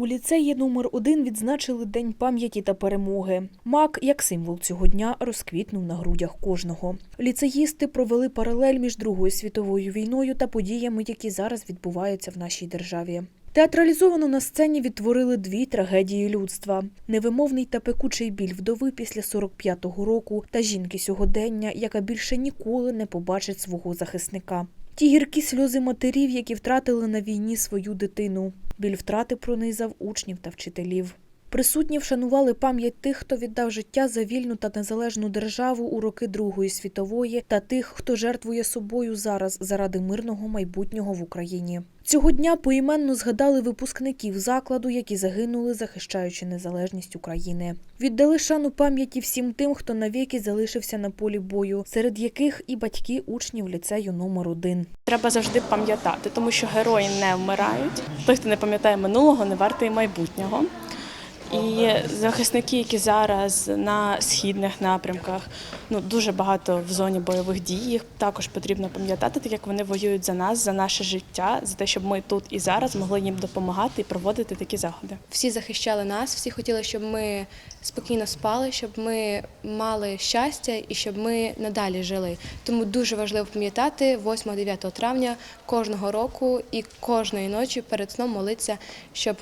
У ліцеї номер 1 відзначили День пам'яті та перемоги. Мак, як символ цього дня, розквітнув на грудях кожного. Ліцеїсти провели паралель між Другою світовою війною та подіями, які зараз відбуваються в нашій державі. Театралізовано на сцені відтворили дві трагедії людства: невимовний та пекучий біль вдови після 45-го року та жінки сьогодення, яка більше ніколи не побачить свого захисника. Ті гіркі сльози матерів, які втратили на війні свою дитину. Біль втрати пронизав учнів та вчителів. Присутні вшанували пам'ять тих, хто віддав життя за вільну та незалежну державу у роки Другої світової, та тих, хто жертвує собою зараз заради мирного майбутнього в Україні. Цього дня поіменно згадали випускників закладу, які загинули, захищаючи незалежність України. Віддали шану пам'яті всім тим, хто навіки залишився на полі бою, серед яких і батьки учнів ліцею номер 1 Треба завжди пам'ятати, тому що герої не вмирають. Той, хто не пам'ятає минулого, не вартий майбутнього. І захисники, які зараз на східних напрямках, ну дуже багато в зоні бойових дій. Їх також потрібно пам'ятати, так як вони воюють за нас, за наше життя, за те, щоб ми тут і зараз могли їм допомагати і проводити такі заходи. Всі захищали нас, всі хотіли, щоб ми спокійно спали, щоб ми мали щастя і щоб ми надалі жили. Тому дуже важливо пам'ятати 8-9 травня кожного року і кожної ночі перед сном молитися, щоб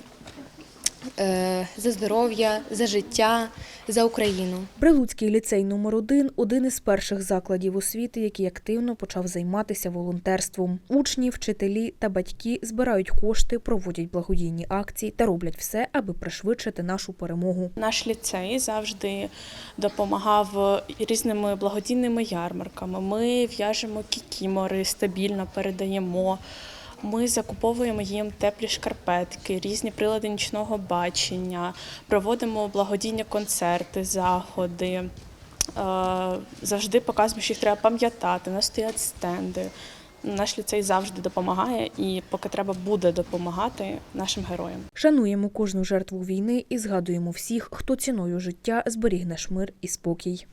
за здоров'я, за життя, за Україну. Прилуцький ліцей номер 1 один із перших закладів освіти, який активно почав займатися волонтерством. Учні, вчителі та батьки збирають кошти, проводять благодійні акції та роблять все, аби пришвидшити нашу перемогу. Наш ліцей завжди допомагав різними благодійними ярмарками. Ми в'яжемо кікімори, стабільно передаємо. Ми закуповуємо їм теплі шкарпетки, різні прилади нічного бачення, проводимо благодійні концерти, заходи. Е, Завжди показуємо, що їх треба пам'ятати, у нас стоять стенди. Наш ліцей завжди допомагає і поки треба буде допомагати нашим героям. Шануємо кожну жертву війни і згадуємо всіх, хто ціною життя зберіг наш мир і спокій.